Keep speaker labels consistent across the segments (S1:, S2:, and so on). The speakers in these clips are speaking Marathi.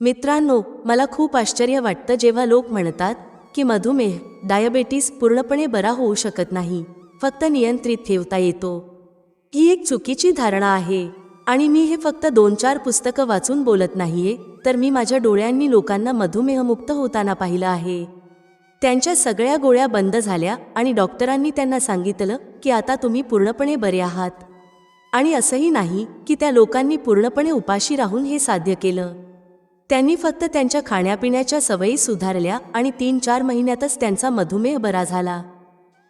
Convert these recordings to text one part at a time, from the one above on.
S1: मित्रांनो मला खूप आश्चर्य वाटतं जेव्हा लोक म्हणतात की मधुमेह डायबेटीस पूर्णपणे बरा होऊ शकत नाही फक्त नियंत्रित ठेवता येतो. ही एक चुकीची धारणा आहे. आणि मी हे फक्त दोन चार पुस्तकं वाचून बोलत नाहीये तर मी माझ्या डोळ्यांनी लोकांना मधुमेहमुक्त होताना पाहिलं आहे. त्यांच्या सगळ्या गोळ्या बंद झाल्या आणि डॉक्टरांनी त्यांना सांगितलं की आता तुम्ही पूर्णपणे बरे आहात. आणि असंही नाही की त्या लोकांनी पूर्णपणे उपाशी राहून हे साध्य केलं. त्यांनी फक्त त्यांच्या खाण्यापिण्याच्या सवयी सुधारल्या आणि तीन चार महिन्यातच त्यांचा मधुमेह बरा झाला.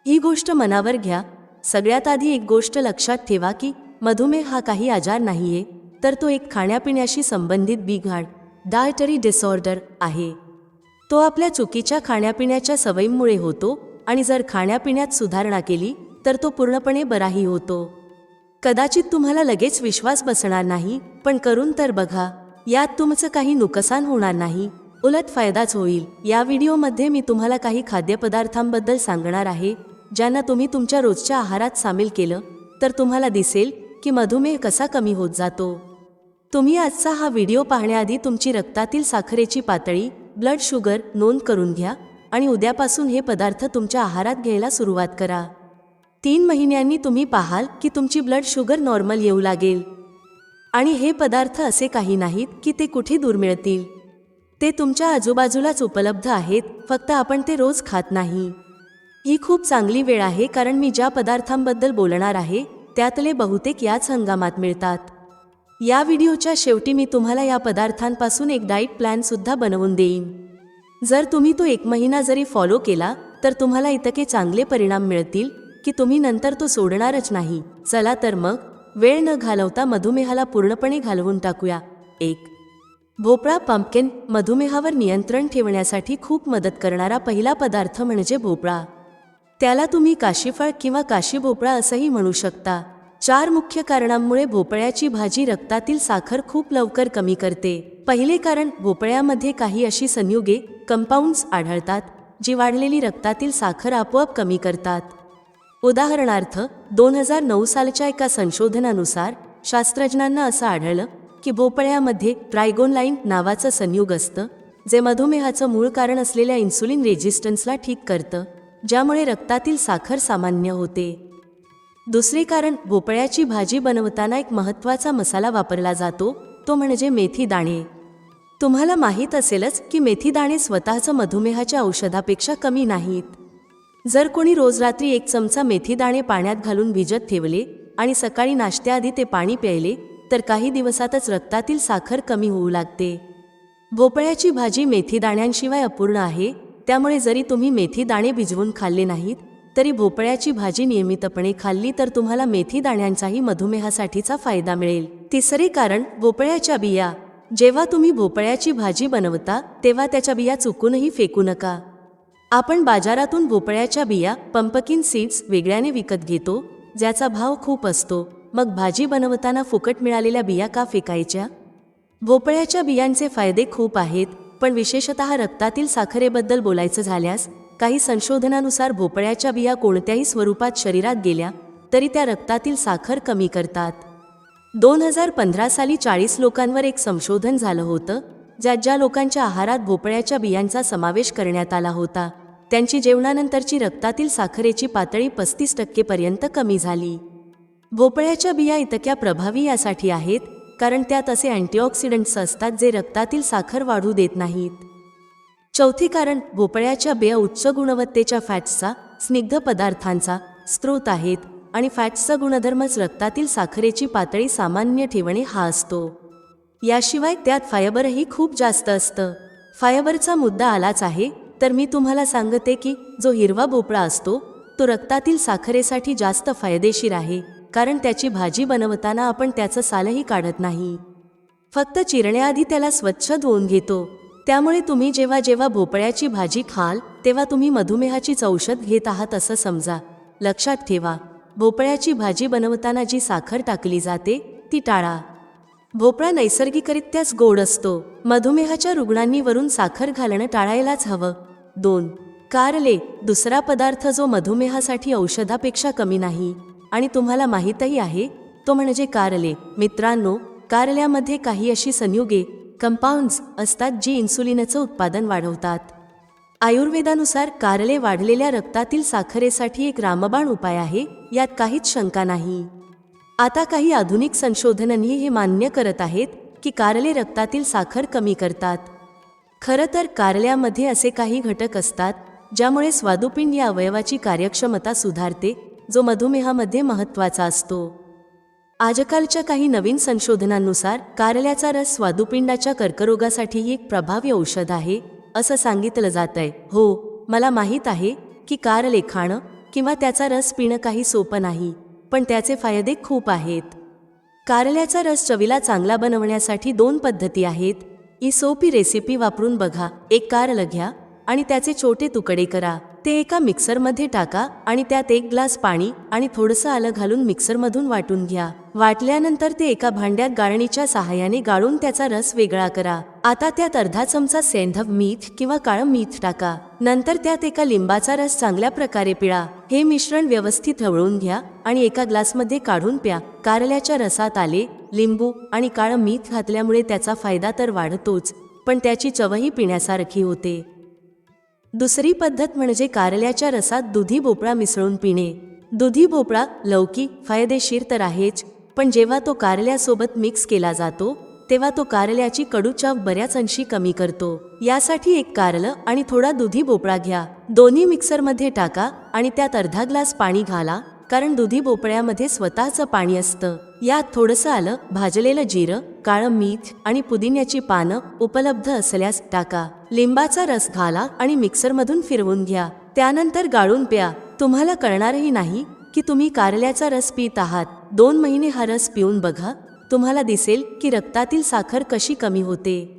S1: ही गोष्ट मनावर घ्या. सगळ्यात आधी एक गोष्ट लक्षात ठेवा की मधुमेह हा काही आजार नाहीये तर तो एक खाण्यापिण्याशी संबंधित बिघाड डायटरी डिसऑर्डर आहे. तो आपल्या चुकीच्या खाण्यापिण्याच्या सवयींमुळे होतो आणि जर खाण्यापिण्यात सुधारणा केली तर तो पूर्णपणे बराही होतो. कदाचित तुम्हाला लगेच विश्वास बसणार नाही पण करून तर बघा. यात तुमचं काही नुकसान होणार नाही. उलट फायदाच होईल. या व्हिडिओमध्ये मी तुम्हाला काही खाद्यपदार्थांबद्दल सांगणार आहे ज्यांना तुम्ही तुमच्या रोजच्या आहारात सामील केलं तर तुम्हाला दिसेल की मधुमेह कसा कमी होत जातो. तुम्ही आजचा हा व्हिडिओ पाहण्याआधी तुमची रक्तातील साखरेची पातळी ब्लड शुगर नोंद करून घ्या आणि उद्यापासून हे पदार्थ तुमच्या आहारात घ्यायला सुरुवात करा. तीन महिन्यांनी तुम्ही पाहाल की तुमची ब्लड शुगर नॉर्मल येऊ लागेल. आणि हे पदार्थ असे काही नाहीत की ते कुठे दूर मिळतील. ते तुमच्या आजूबाजूलाच उपलब्ध आहेत फक्त आपण ते रोज खात नाही. ही खूप चांगली वेळ आहे कारण मी ज्या पदार्थांबद्दल बोलणार आहे त्यातले बहुतेक याच हंगामात मिळतात. या व्हिडिओच्या शेवटी मी तुम्हाला या पदार्थांपासून एक डाईट प्लॅनसुद्धा बनवून देईन. जर तुम्ही तो एक महिना जरी फॉलो केला तर तुम्हाला इतके चांगले परिणाम मिळतील की तुम्ही नंतर तो सोडणारच नाही. चला तर मग वेळ न घालवता मधुमेहाला पूर्णपणे घालवून टाकूया. एक. भोपळा पंपकिन मधुमेहावर नियंत्रण ठेवण्यासाठी खूप मदत करणारा पहिला पदार्थ म्हणजे भोपळा. त्याला तुम्ही काशीफळ किंवा काशी भोपळा असंही म्हणू शकता. चार मुख्य कारणांमुळे भोपळ्याची भाजी रक्तातील साखर खूप लवकर कमी करते. पहिले कारण भोपळ्यामध्ये काही अशी संयुगे कंपाऊंड्स आढळतात जी वाढलेली रक्तातील साखर आपोआप कमी करतात. उदाहरणार्थ दोन हजार नऊ सालच्या एका संशोधनानुसार शास्त्रज्ञांना असं आढळलं की भोपळ्यामध्ये ट्रायगोनलाईन नावाचं संयुग असतं जे मधुमेहाचं मूळ कारण असलेल्या इन्सुलिन रेजिस्टन्सला ठीक करतं ज्यामुळे रक्तातील साखर सामान्य होते. दुसरे कारण भोपळ्याची भाजी बनवताना एक महत्त्वाचा मसाला वापरला जातो तो म्हणजे मेथी दाणे. तुम्हाला माहीत असेलच की मेथी दाणे स्वतःचं मधुमेहाच्या औषधापेक्षा कमी नाहीत. जर कोणी रोज रात्री एक चमचा मेथी दाणे पाण्यात घालून भिजत ठेवले आणि सकाळी नाश्त्याआधी ते पाणी प्यायले तर काही दिवसातच रक्तातील साखर कमी होऊ लागते. भोपळ्याची भाजी मेथी दाण्यांशिवाय अपूर्ण आहे त्यामुळे जरी तुम्ही मेथी दाणे भिजवून खाल्ले नाहीत तरी भोपळ्याची भाजी नियमितपणे खाल्ली तर तुम्हाला मेथी दाण्यांचाही मधुमेहासाठीचा फायदा मिळेल. तिसरे कारण भोपळ्याच्या बिया. जेव्हा तुम्ही भोपळ्याची भाजी बनवता तेव्हा त्याच्या बिया चुकूनही फेकू नका. आपण बाजारातून भोपळ्याच्या बिया पंपकिन सीड्स वेगळ्याने विकत घेतो ज्याचा भाव खूप असतो. मग भाजी बनवताना फुकट मिळालेल्या बिया का फेकायच्या? भोपळ्याच्या बियांचे फायदे खूप आहेत पण विशेषत रक्तातील साखरेबद्दल बोलायचं झाल्यास काही संशोधनानुसार भोपळ्याच्या बिया कोणत्याही स्वरूपात शरीरात गेल्या तरी त्या रक्तातील साखर कमी करतात. दोन हजार पंधरा साली चाळीस लोकांवर एक संशोधन झालं होतं ज्यात ज्या लोकांच्या आहारात भोपळ्याच्या बियांचा समावेश करण्यात आला होता त्यांची जेवणानंतरची रक्तातील साखरेची पातळी पस्तीस टक्केपर्यंत कमी झाली. भोपळ्याच्या बिया इतक्या प्रभावी यासाठी आहेत कारण त्यात असे अँटीऑक्सिडंट्स असतात जे रक्तातील साखर वाढू देत नाहीत. चौथी कारण भोपळ्याच्या बिया उच्च गुणवत्तेच्या फॅट्सचा स्निग्ध पदार्थांचा स्रोत आहेत आणि फॅट्सचा गुणधर्मच रक्तातील साखरेची पातळी सामान्य ठेवणे हा असतो. याशिवाय त्यात फायबरही खूप जास्त असतं. फायबरचा मुद्दा आलाच आहे तर मी तुम्हाला सांगते की जो हिरवा भोपळा असतो तो रक्तातील साखरेसाठी जास्त फायदेशीर आहे कारण त्याची भाजी बनवताना आपण त्याचं सालही काढत नाही. फक्त चिरण्याआधी त्याला स्वच्छ धुवून घेतो. त्यामुळे तुम्ही जेव्हा जेव्हा भोपळ्याची भाजी खाल तेव्हा तुम्ही मधुमेहाचीच औषध घेत आहात असं समजा. लक्षात ठेवा भोपळ्याची भाजी बनवताना जी साखर टाकली जाते ती टाळा. भोपळा नैसर्गिकरित्याच गोड असतो. मधुमेहाच्या रुग्णांनी वरून साखर घालणं टाळायलाच हवं. दोन. कारले दुसरा पदार्थ जो मधुमेहासाठी औषधापेक्षा कमी नाही आणि तुम्हाला माहीतही आहे तो म्हणजे कारले मित्रांनो कारल्यामध्ये काही अशी संयुगे कंपाऊंड्स असतात जी इन्सुलिनचं उत्पादन वाढवतात. आयुर्वेदानुसार कारले वाढलेल्या रक्तातील साखरेसाठी एक रामबाण उपाय आहे यात काहीच शंका नाही. आता काही आधुनिक संशोधनही हे मान्य करत आहेत की कारले रक्तातील साखर कमी करतात. खरं तर कारल्यामध्ये असे काही घटक असतात ज्यामुळे स्वादुपिंड या अवयवाची कार्यक्षमता सुधारते जो मधुमेहामध्ये महत्त्वाचा असतो. आजकालच्या काही नवीन संशोधनांनुसार कारल्याचा रस स्वादुपिंडाच्या कर्करोगासाठीही एक प्रभावी औषध आहे असं सांगितलं जात आहे हो मला माहीत आहे की कारले खाणं किंवा त्याचा रस पिणं काही सोपं नाही पण त्याचे फायदे खूप आहेत. कारल्याचा रस चवीला चांगला बनवण्यासाठी दोन पद्धती आहेत ही सोपी रेसिपी वापरून बघा. एक कारलं घ्या आणि त्याचे छोटे तुकडे करा. ते एका मिक्सरमध्ये टाका आणि त्यात एक ग्लास पाणी आणि थोडंसं आलं घालून मिक्सरमधून वाटून घ्या. वाटल्यानंतर ते एका भांड्यात गाळणीच्या सहाय्याने गाळून त्याचा रस वेगळा करा. आता त्यात अर्धा चमचा सेंधव मीठ किंवा काळं मीठ टाका. नंतर त्यात एका लिंबाचा रस चांगल्या प्रकारे पिळा. हे मिश्रण व्यवस्थित हवळून घ्या आणि एका ग्लासमध्ये काढून प्या. कारल्याच्या रसात आले लिंबू आणि काळं मीठ घातल्यामुळे त्याचा फायदा तर वाढतोच पण त्याची चवही पिण्यासारखी होते. दुसरी पद्धत म्हणजे कारल्याच्या रसात दुधी भोपळा मिसळून पिणे. दुधी भोपळा लौकी फायदेशीर तर आहेच पण जेव्हा तो कारल्यासोबत मिक्स केला जातो तेव्हा तो कारल्याची कडूचाव बऱ्याच अंशी कमी करतो. यासाठी एक कारलं आणि थोडा दुधी भोपळा घ्या. दोन्ही मिक्सरमध्ये टाका आणि त्यात अर्धा ग्लास पाणी घाला कारण दुधी भोपळ्यामध्ये स्वतःचं पाणी असतं. यात थोडंसं आलं भाजलेलं जिरं काळं मीठ आणि पुदिन्याची पानं उपलब्ध असल्यास टाका. लिंबाचा रस घाला आणि मिक्सरमधून फिरवून घ्या. त्यानंतर गाळून प्या. तुम्हाला कळणारही नाही. की तुम्ही कारल्याचा रस पित आहात. दोन महिने हा रस पिऊन बघा. तुम्हाला दिसेल की रक्तातील साखर कशी कमी होते.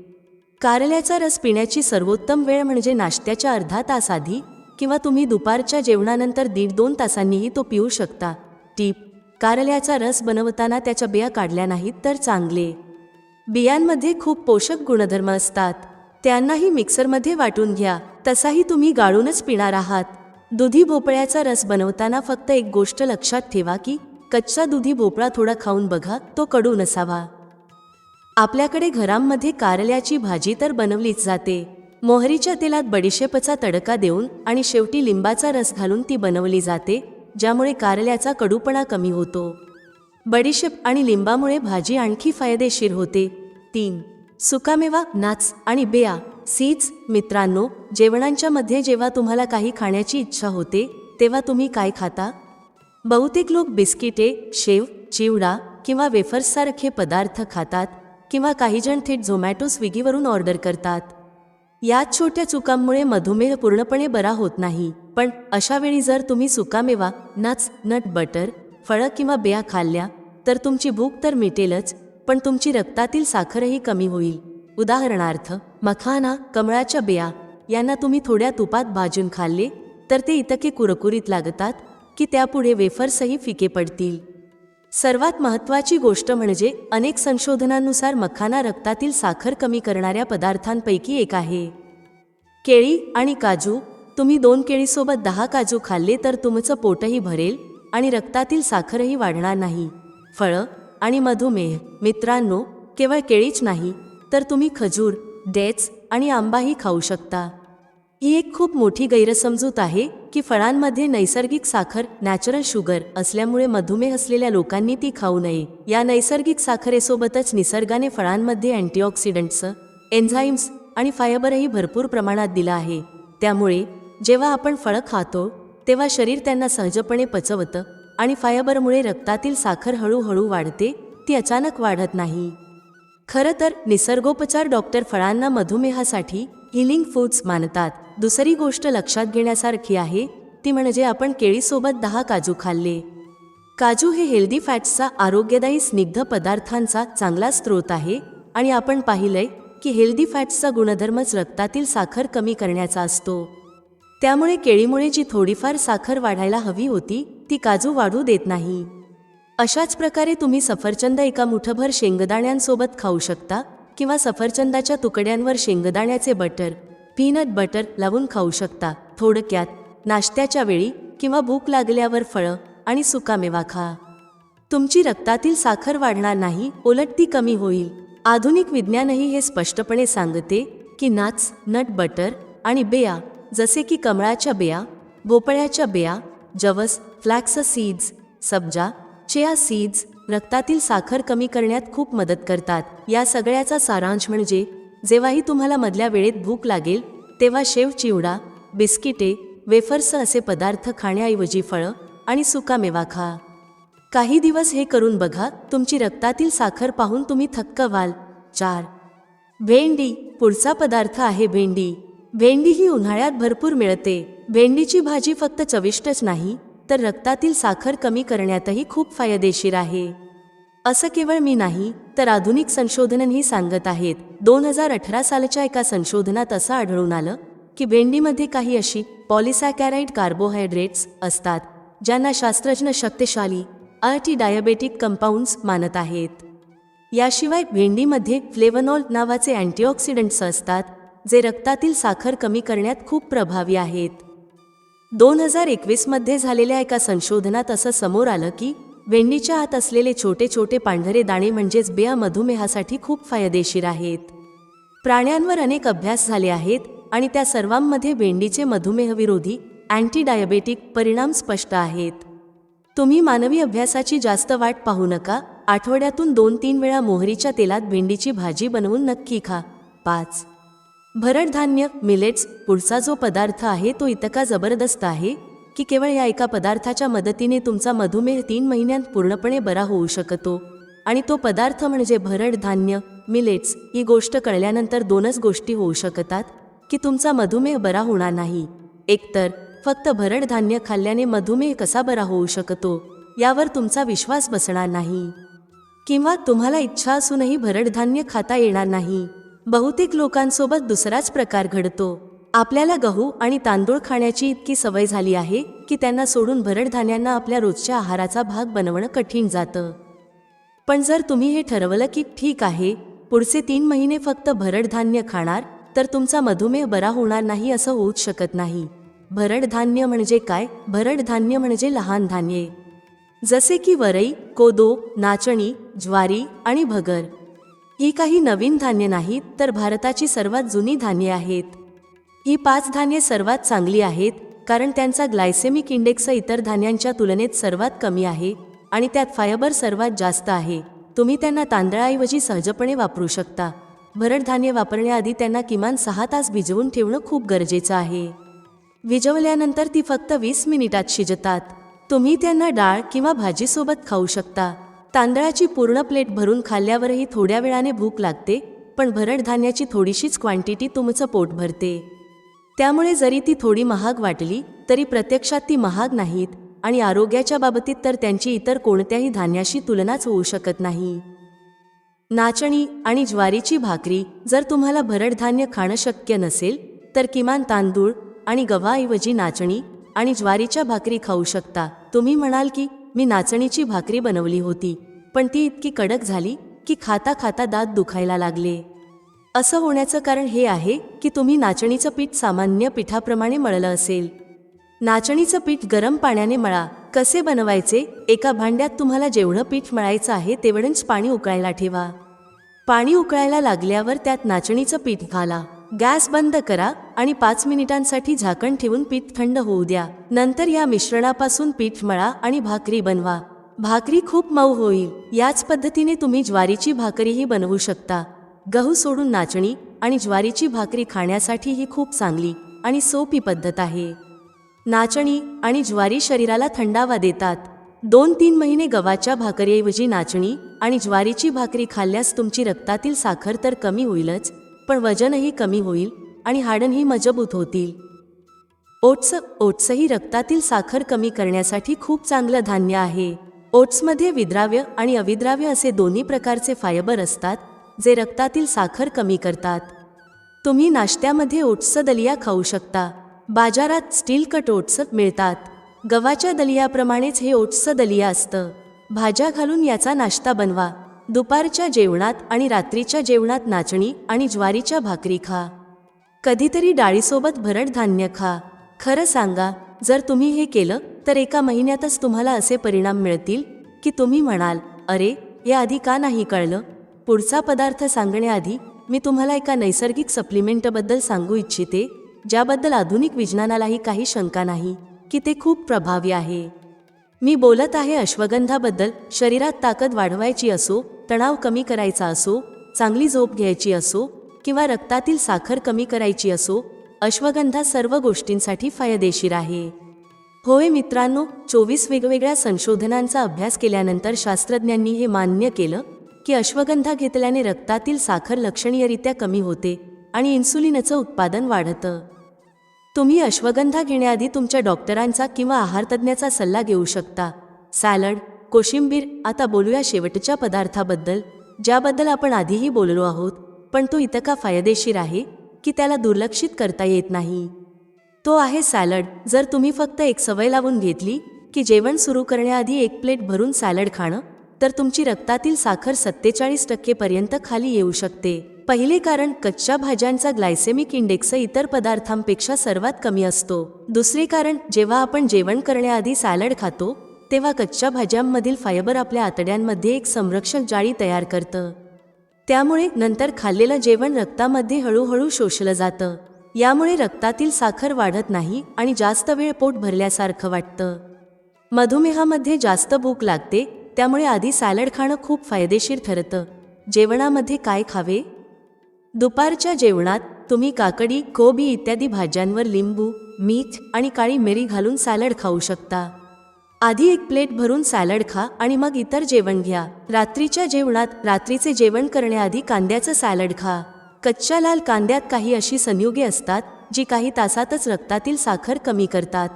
S1: कारल्याचा रस पिण्याची सर्वोत्तम वेळ म्हणजे नाश्त्याच्या अर्धा तास आधी किंवा तुम्ही दुपारच्या जेवणानंतर दीड दोन तासांनीही तो पिऊ शकता. टीप कारल्याचा रस बनवताना त्याच्या बिया काढल्या नाहीत तर चांगले. बियांमध्ये खूप पोषक गुणधर्म असतात. त्यांनाही मिक्सरमध्ये वाटून घ्या. तसाही तुम्ही गाळूनच पिणार आहात. दुधी भोपळ्याचा रस बनवताना फक्त एक गोष्ट लक्षात ठेवा की कच्चा दुधी भोपळा थोडा खाऊन बघा तो कडू नसावा. आपल्याकडे घरांमध्ये कारल्याची भाजी तर बनवलीच जाते. मोहरीच्या तेलात बडीशेपचा तडका देऊन आणि शेवटी लिंबाचा रस घालून ती बनवली जाते ज्यामुळे कारल्याचा कडूपणा कमी होतो. बडीशेप आणि लिंबामुळे भाजी आणखी फायदेशीर होते. तीन. सुकामेवा नाच आणि बेया. सीच मित्रांनो जेवणांच्या मध्ये जेव्हा तुम्हाला काही खाण्याची इच्छा होते तेव्हा तुम्ही काय खाता? बहुतेक लोक बिस्किटे शेव चिवडा किंवा वेफर्ससारखे पदार्थ खातात किंवा काही जण थेट झोमॅटो स्विगीवरून ऑर्डर करतात. याच छोट्या चुकांमुळे मधुमेह पूर्णपणे बरा होत नाही पण अशावेळी जर तुम्ही सुकामेवा नट्स नट बटर फळं किंवा बिया खाल्ल्या तर तुमची भूक तर मिटेलच पण तुमची रक्तातील साखरही कमी होईल. उदाहरणार्थ मखाना कमळाच्या बिया यांना तुम्ही थोड्या तुपात भाजून खाल्ले तर ते इतके कुरकुरीत लागतात की त्यापुढे वेफर्सही फिके पडतील. सर्वात महत्त्वाची गोष्ट म्हणजे अनेक संशोधनानुसार मखाना रक्तातील साखर कमी करणाऱ्या पदार्थांपैकी एक आहे. केळी आणि काजू तुम्ही दोन केळीसोबत दहा काजू खाल्ले तर तुमचं पोटही भरेल आणि रक्तातील साखरही वाढणार नाही. फळं आणि मधुमेह मित्रांनो केवळ केळीच नाही तर तुम्ही खजूर डेट्स आणि आंबाही खाऊ शकता. ही एक खूप मोठी गैरसमजूत आहे की फळांमध्ये नैसर्गिक साखर नॅचरल शुगर असल्यामुळे मधुमेह असलेल्या लोकांनी ती खाऊ नये. या नैसर्गिक साखरेसोबतच निसर्गाने फळांमध्ये अँटीऑक्सिडंट्स एन्झाईम्स आणि फायबरही भरपूर प्रमाणात दिला आहे. त्यामुळे जेव्हा आपण फळं खातो तेव्हा शरीर त्यांना सहजपणे पचवतं आणि फायबरमुळे रक्तातील साखर हळूहळू वाढते ती अचानक वाढत नाही. खरं तर निसर्गोपचार डॉक्टर फळांना मधुमेहासाठी हिलिंग फूड्स मानतात. दुसरी गोष्ट लक्षात घेण्यासारखी आहे ती म्हणजे आपण केळीसोबत दहा काजू खाल्ले. काजू हे हेल्दी फॅट्सचा आरोग्यदायी स्निग्ध पदार्थांचा चांगला स्रोत आहे आणि आपण पाहिलंय की हेल्दी फॅट्सचा गुणधर्मच रक्तातील साखर कमी करण्याचा असतो. त्यामुळे केळीमुळे जी थोडीफार साखर वाढायला हवी होती ती काजू वाढू देत नाही. अशाच प्रकारे तुम्ही सफरचंद एका मुठभर शेंगदाण्यांसोबत खाऊ शकता किंवा सफरचंदाच्या तुकड्यांवर शेंगदाण्याचे बटर पीनट बटर लावून खाऊ शकता. थोडक्यात नाश्त्याच्या वेळी किंवा भूक लागल्यावर फळं आणि सुकामेवा खा. तुमची रक्तातील साखर वाढणार नाही उलट ती कमी होईल. आधुनिक विज्ञानही हे स्पष्टपणे सांगते की नाच नट बटर आणि बेया जसे की कमळाच्या बेया भोपळ्याच्या बेया जवस फ्लॅक्स सीड्स सब्जा चिया सीड्स रक्तातील साखर कमी करण्यात खूप मदत करतात. या सगळ्याचा सारांश म्हणजे जेव्हाही तुम्हाला मधल्या वेळेत भूक लागेल तेव्हा शेव चिवडा बिस्किटे वेफर्स असे पदार्थ खाण्याऐवजी फळं आणि सुकामेवा खा. काही दिवस हे करून बघा तुमची रक्तातील साखर पाहून तुम्ही थक्क व्हाल. चार. भेंडी. पुढचा पदार्थ आहे भेंडी. भेंडी ही उन्हाळ्यात भरपूर मिळते. भेंडीची भाजी फक्त चविष्टच नाही तर रक्तातील साखर कमी करण्यातही खूप फायदेशीर आहे. असं केवळ मी नाही तर आधुनिक संशोधनही सांगत आहेत. दोन हजार अठरा सालच्या एका संशोधनात असं आढळून आलं की भेंडीमध्ये काही अशी पॉलिसॅकॅराइड कार्बोहायड्रेट्स असतात ज्यांना शास्त्रज्ञ शक्तिशाली अटी डायबेटिक कंपाऊंड्स मानत आहेत. याशिवाय भेंडीमध्ये फ्लेवनॉल नावाचे अँटीऑक्सिडंट्स असतात जे रक्तातील साखर कमी करण्यात खूप प्रभावी आहेत. दोन हजार एकवीसमध्ये झालेल्या एका संशोधनात असं समोर आलं की भेंडीच्या आत असलेले छोटे छोटे पांढरे दाणे म्हणजेच बिया मधुमेहासाठी खूप फायदेशीर आहेत. प्राण्यांवर अनेक अभ्यास झाले आहेत आणि त्या सर्वांमध्ये भेंडीचे मधुमेहविरोधी अँटी डायबेटिक परिणाम स्पष्ट आहेत. तुम्ही मानवी अभ्यासाची जास्त वाट पाहू नका आठवड्यातून दोन तीन वेळा मोहरीच्या तेलात भेंडीची भाजी बनवून नक्की खा. पाच भरडधान्य मिलेट्स पुढचा जो पदार्थ आहे तो इतका जबरदस्त आहे की केवळ या एका पदार्थाच्या मदतीने तुमचा मधुमेह तीन महिन्यांत पूर्णपणे बरा होऊ शकतो. आणि तो पदार्थ म्हणजे भरड धान्य मिलेट्स ही गोष्ट कळल्यानंतर दोनच गोष्टी होऊ शकतात की तुमचा मधुमेह बरा होणार नाही. एकतर फक्त भरड धान्य खाल्ल्याने मधुमेह कसा बरा होऊ शकतो यावर तुमचा विश्वास बसणार नाही. किंवा तुम्हाला इच्छा असूनही भरडधान्य खाता येणार नाही. बहुतेक लोकांसोबत दुसराच प्रकार घडतो. आपल्याला गहू आणि तांदूळ खाण्याची इतकी सवय झाली आहे की त्यांना सोडून भरडधान्यांना आपल्या रोजच्या आहाराचा भाग बनवणं कठीण जातं. पण जर तुम्ही हे ठरवलं की ठीक आहे पुढचे तीन महिने फक्त भरडधान्य खाणार तर तुमचा मधुमेह बरा होणार नाही असं होऊच शकत नाही. भरडधान्य म्हणजे काय? भरडधान्य म्हणजे लहान धान्ये. जसे की वरई कोदो नाचणी ज्वारी आणि भगर. ही काही नवीन धान्य नाहीत तर भारताची सर्वात जुनी धान्ये आहेत. ही पाच धान्ये सर्वात चांगली आहेत कारण त्यांचा ग्लायसेमिक इंडेक्स इतर धान्यांच्या तुलनेत सर्वात कमी आहे आणि त्यात फायबर सर्वात जास्त आहे. तुम्ही त्यांना तांदळाऐवजी सहजपणे वापरू शकता. भरडधान्ये वापरण्याआधी त्यांना किमान सहा तास भिजवून ठेवणं खूप गरजेचं आहे. विजवल्यानंतर ती फक्त वीस मिनिटात शिजतात. तुम्ही त्यांना डाळ किंवा भाजीसोबत खाऊ शकता. तांदळाची पूर्ण प्लेट भरून खाल्ल्यावरही थोड्या वेळाने भूक लागते पण भरडधान्याची थोडीशीच क्वांटिटी तुमचं पोट भरते. त्यामुळे जरी ती थोडी महाग वाटली तरी प्रत्यक्षात ती महाग नाहीत आणि आरोग्याच्या बाबतीत तर त्यांची इतर कोणत्याही धान्याशी तुलनाच होऊ शकत नाही. नाचणी आणि ज्वारीची भाकरी जर तुम्हाला भरडधान्य खाणं शक्य नसेल तर किमान तांदूळ आणि गव्हाऐवजी नाचणी आणि ज्वारीच्या भाकरी खाऊ शकता. तुम्ही म्हणाल की मी नाचणीची भाकरी बनवली होती पण ती इतकी कडक झाली की खाता खाता दात दुखायला लागले. असं होण्याचं कारण हे आहे की तुम्ही नाचणीचं पीठ सामान्य पिठाप्रमाणे मळलं असेल. नाचणीचं पीठ गरम पाण्याने मळा. कसे बनवायचे? एका भांड्यात तुम्हाला जेवढं पीठ मळायचं आहे तेवढंच पाणी उकळायला ठेवा. पाणी उकळायला लागल्यावर त्यात नाचणीचं पीठ घाला. गॅस बंद करा आणि पाच मिनिटांसाठी झाकण ठेवून पीठ थंड होऊ द्या. नंतर या मिश्रणापासून पीठ मळा आणि भाकरी बनवा. भाकरी खूप मऊ होईल. याच पद्धतीने तुम्ही ज्वारीची भाकरीही बनवू शकता. गहू सोडून नाचणी आणि ज्वारीची भाकरी खाण्यासाठी ही खूप चांगली आणि सोपी पद्धत आहे. नाचणी आणि ज्वारी शरीराला थंडावा देतात. दोन तीन महिने गव्हाच्या भाकरीऐवजी नाचणी आणि ज्वारीची भाकरी खाल्ल्यास तुमची रक्तातील साखर तर कमी होईलच पण वजनही कमी होईल आणि हाडणही मजबूत होतील. ओट्स ओट्सही रक्तातील साखर कमी करण्यासाठी खूप चांगलं धान्य आहे. ओट्समध्ये विद्राव्य आणि अविद्राव्य असे दोन्ही प्रकारचे फायबर असतात जे रक्तातील साखर कमी करतात. तुम्ही नाश्त्यामध्ये ओट्सचं दलिया खाऊ शकता. बाजारात स्टील कट ओट्स मिळतात. गव्हाच्या दलियाप्रमाणेच हे ओट्सचं दलिया असतं. भाज्या घालून याचा नाश्ता बनवा. दुपारच्या जेवणात आणि रात्रीच्या जेवणात नाचणी आणि ज्वारीच्या भाकरी खा. कधीतरी डाळीसोबत भरड धान्य खा. खरं सांगा जर तुम्ही हे केलं तर एका महिन्यातच तुम्हाला असे परिणाम मिळतील की तुम्ही म्हणाल अरे हे आधी का नाही कळलं? पुढचा पदार्थ सांगण्याआधी मी तुम्हाला एका नैसर्गिक सप्लिमेंटबद्दल सांगू इच्छिते ज्याबद्दल आधुनिक विज्ञानालाही काही शंका नाही की ते खूप प्रभावी आहे. मी बोलत आहे अश्वगंधाबद्दल. शरीरात ताकद वाढवायची असो तणाव कमी करायचा असो चांगली झोप घ्यायची असो किंवा रक्तातील साखर कमी करायची असो अश्वगंधा सर्व गोष्टींसाठी फायदेशीर आहे. होय मित्रांनो चोवीस वेगवेगळ्या संशोधनांचा अभ्यास केल्यानंतर शास्त्रज्ञांनी हे मान्य केलं की अश्वगंधा घेतल्याने रक्तातील साखर लक्षणीयरित्या कमी होते आणि इन्सुलिनचं उत्पादन वाढतं. तुम्ही अश्वगंधा घेण्याआधी तुमच्या डॉक्टरांचा किंवा आहारतज्ञाचा सल्ला घेऊ शकता. सॅलड कोशिंबीर आता बोलूया शेवटच्या पदार्थाबद्दल ज्याबद्दल आपण आधीही बोललो आहोत पण तो इतका फायदेशीर आहे की त्याला दुर्लक्षित करता येत नाही. तो आहे सॅलड जर तुम्ही फक्त एक सवय लावून घेतली की जेवण सुरू करण्याआधी एक प्लेट भरून सॅलड खाणं तर तुमची रक्तातील साखर सत्तेचाळीस टक्केपर्यंत खाली येऊ शकते. पहिले कारण कच्च्या भाज्यांचा ग्लायसेमिक इंडेक्स इतर पदार्थांपेक्षा सर्वात कमी असतो. दुसरे कारण जेव्हा आपण जेवण करण्याआधी सॅलड खातो तेव्हा कच्च्या भाज्यांमधील फायबर आपल्या आतड्यांमध्ये एक संरक्षक जाळी तयार करतं. त्यामुळे नंतर खाल्लेलं जेवण रक्तामध्ये हळूहळू शोषलं जातं. यामुळे रक्तातील साखर वाढत नाही आणि जास्त वेळ पोट भरल्यासारखं वाटतं. मधुमेहामध्ये जास्त भूक लागते त्यामुळे आधी सॅलड खाणं खूप फायदेशीर ठरतं. जेवणामध्ये काय खावे? दुपारच्या जेवणात तुम्ही काकडी कोबी इत्यादी भाज्यांवर लिंबू मीठ आणि काळी मिरी घालून सॅलड खाऊ शकता. आधी एक प्लेट भरून सॅलड खा आणि मग इतर जेवण घ्या. रात्रीच्या जेवणात रात्रीचे जेवण करण्याआधी कांद्याचं सॅलड खा. कच्च्या लाल कांद्यात काही अशी संयुगे असतात जी काही तासातच रक्तातील साखर कमी करतात.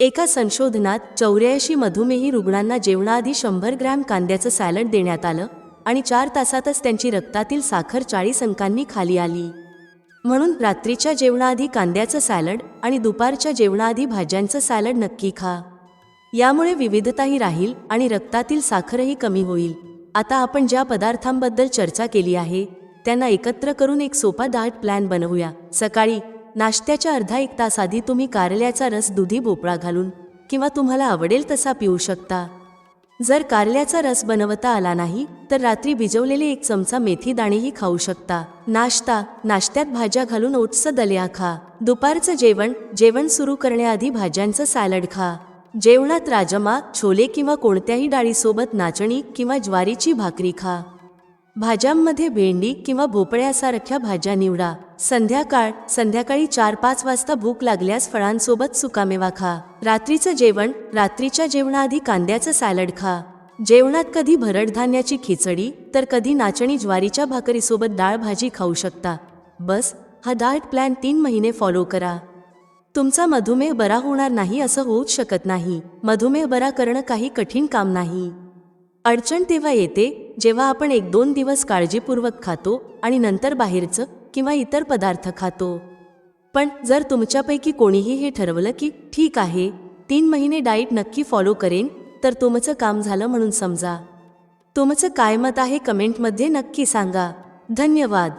S1: एका संशोधनात चौऱ्याऐंशी मधुमेही रुग्णांना जेवणाआधी शंभर ग्रॅम कांद्याचं सॅलड देण्यात आलं आणि चार तासातच त्यांची रक्तातील साखर चाळीस अंकांनी खाली आली. म्हणून रात्रीच्या जेवणाआधी कांद्याचं सॅलड आणि दुपारच्या जेवणाआधी भाज्यांचं सॅलड नक्की खा. यामुळे विविधताही राहील आणि रक्तातील साखरही कमी होईल. आता आपण ज्या पदार्थांबद्दल चर्चा केली आहे त्यांना एकत्र करून एक सोपा डाएट प्लॅन बनवूया. सकाळी नाश्त्याच्या अर्धा एक तास आधी तुम्ही कारल्याचा रस दुधी भोपळा घालून किंवा तुम्हाला आवडेल तसा पिऊ शकता. जर कारल्याचा रस बनवता आला नाही तर रात्री भिजवलेले एक चमचा मेथी दाणेही खाऊ शकता. नाश्ता नाश्त्यात भाज्या घालून ओटचं दल्या खा. दुपारचं जेवण जेवण सुरू करण्याआधी भाज्यांचं सॅलड खा. जेवणात राजमा छोले किंवा कोणत्याही डाळीसोबत नाचणी किंवा ज्वारीची भाकरी खा. भाज्यांमध्ये भेंडी किंवा भोपळ्यासारख्या भाज्या निवडा. संध्याकाळ संध्याकाळी चार पाच वाजता भूक लागल्यास फळांसोबत सुकामेवा खा. रात्रीचं जेवण रात्रीच्या जेवणाआधी कांद्याचं सॅलड खा. जेवणात कधी भरडधान्याची खिचडी तर कधी नाचणी ज्वारीच्या भाकरीसोबत डाळ भाजी खाऊ शकता. बस हा डाएट प्लॅन तीन महिने फॉलो करा. तुमचा मधुमेह बरा होणार नाही असं होऊच शकत नाही. मधुमेह बरा करणं काही कठीण काम नाही. अडचण तेव्हा येते जेव्हा आपण एक दोन दिवस काळजीपूर्वक खातो आणि नंतर बाहेरचं किंवा इतर पदार्थ खातो. पण जर तुमच्यापैकी कोणीही हे ठरवलं की ठीक आहे तीन महिने डाईट नक्की फॉलो करेन तर तुमचं काम झालं म्हणून समजा. तुमचं काय मत आहे कमेंटमध्ये नक्की सांगा. धन्यवाद.